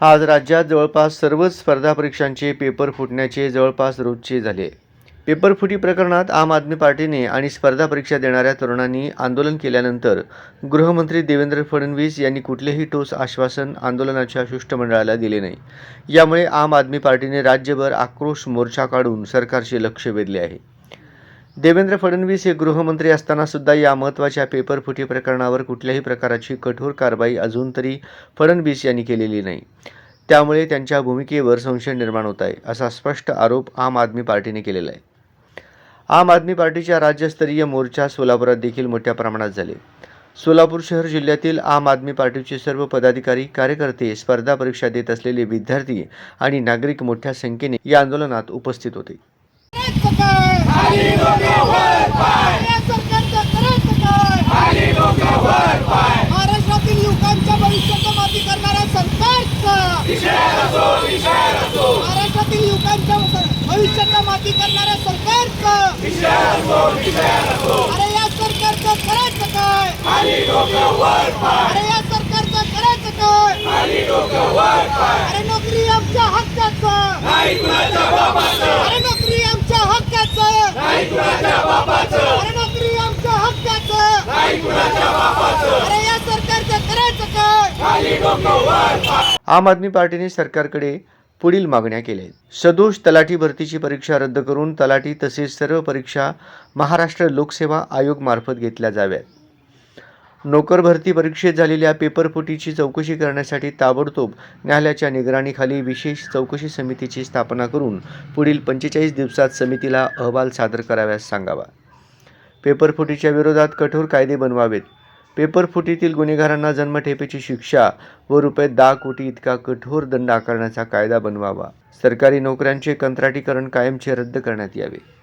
आज राज्यात जवळपास सर्वच स्पर्धा परीक्षांचे पेपर फुटण्याचे जवळपास रोजचे झाले. पेपर फुटी प्रकरणात आम आदमी पार्टीने आणि स्पर्धा परीक्षा देणाऱ्या तरुणांनी आंदोलन केल्यानंतर गृहमंत्री देवेंद्र फडणवीस यांनी कुठलेही ठोस आश्वासन आंदोलनाच्या शिष्टमंडळाला दिले नाही. यामुळे आम आदमी पार्टीने राज्यभर आक्रोश मोर्चा काढून सरकारचे लक्ष वेधले आहे. देवेंद्र फडणवीस हे गृहमंत्री असताना सुद्धा या महत्त्वाच्या पेपरफुटी प्रकरणावर कुठल्याही प्रकाराची कठोर कारवाई अजून तरी फडणवीस यांनी केलेली नाही. त्यामुळे त्यांच्या भूमिकेवर संशय निर्माण होत आहे असा स्पष्ट आरोप आम आदमी पार्टीने केलेला आहे. आम आदमी पार्टीच्या राज्यस्तरीय मोर्चा सोलापुरात देखील मोठ्या प्रमाणात झाले. सोलापूर शहर जिल्ह्यातील आम आदमी पार्टीचे सर्व पदाधिकारी कार्यकर्ते स्पर्धा परीक्षा देत असलेले विद्यार्थी आणि नागरिक मोठ्या संख्येने या आंदोलनात उपस्थित होते. महाराष्ट्रातील युवकांच्या भविष्याचा माती करणाऱ्या सरकारचं. अरे या सरकारचं करायचं काय? अरे या सरकारचं करायचं काय? अरे नोकरी आमच्या हक्काचं. अरे नोकरी आमच्या हक्काचं. अरे नोकरी आमच्या हक्काचं. अरे या सरकारचं करायचं काय? आम आदमी पार्टीने सरकारकडे पुढील मागण्या केल्या आहेत. सदोष तलाठी भरतीची परीक्षा रद्द करून तलाठी तसेच सर्व परीक्षा महाराष्ट्र लोकसेवा आयोग मार्फत घेतल्या जाव्यात. नोकर भरती परीक्षेत झालेल्या पेपरफुटीची चौकशी करण्यासाठी ताबडतोब न्यायालयाच्या निगराणीखाली विशेष चौकशी समितीची स्थापना करून पुढील पंचेचाळीस दिवसात समितीला अहवाल सादर कराव्यास सांगावा. पेपरफुटीच्या विरोधात कठोर कायदे बनवावेत. पेपरफुटीतील गुन्हेगारांना जन्मठेपेची शिक्षा व रुपये दहा कोटी इतका कठोर दंड आकारण्याचा कायदा बनवावा. सरकारी नोकऱ्यांचे कंत्राटीकरण कायमचे रद्द करण्यात यावे.